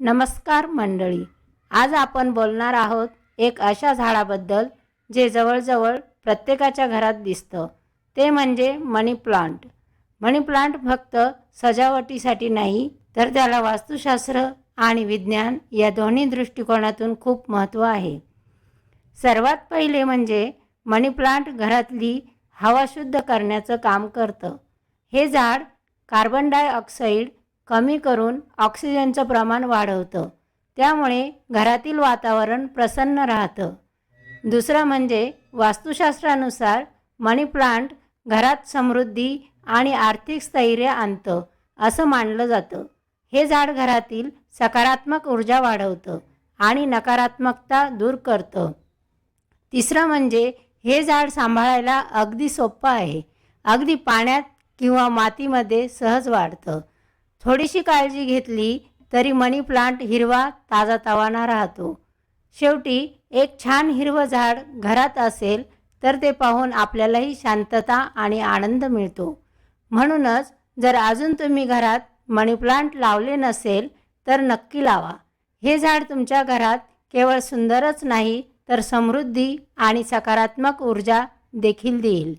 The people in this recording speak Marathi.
नमस्कार मंडळी. आज आपण बोलणार आहोत एक अशा झाडाबद्दल जे जवळजवळ प्रत्येकाच्या घरात दिसतं. ते म्हणजे मनी प्लांट. मनी प्लांट फक्त सजावटीसाठी नाही तर त्याला वास्तुशास्त्र आणि विज्ञान या दोन्ही दृष्टिकोनातून खूप महत्त्व आहे. सर्वात पहिले म्हणजे मनी प्लांट घरातली हवा शुद्ध करण्याचं काम करतं. हे झाड कार्बन डायऑक्साईड कमी करून ऑक्सिजनचं प्रमाण वाढवतं. त्यामुळे घरातील वातावरण प्रसन्न राहतं. दुसरं म्हणजे वास्तुशास्त्रानुसार मनी प्लांट घरात समृद्धी आणि आर्थिक स्थैर्य आणतं असं मानलं जातं. हे झाड घरातील सकारात्मक ऊर्जा वाढवतं आणि नकारात्मकता दूर करतं. तिसरं म्हणजे हे झाड सांभाळायला अगदी सोपं आहे. अगदी पाण्यात किंवा मातीमध्ये सहज वाढतं. थोडीशी काळजी घेतली तरी मनी प्लांट हिरवा ताजातवाना राहतो. शेवटी एक छान हिरवं झाड घरात असेल तर ते पाहून आपल्यालाही शांतता आणि आनंद मिळतो. म्हणूनच जर अजून तुम्ही घरात मनी प्लांट लावले नसेल तर नक्की लावा. हे झाड तुमच्या घरात केवळ सुंदरच नाही तर समृद्धी आणि सकारात्मक ऊर्जा देखील देईल.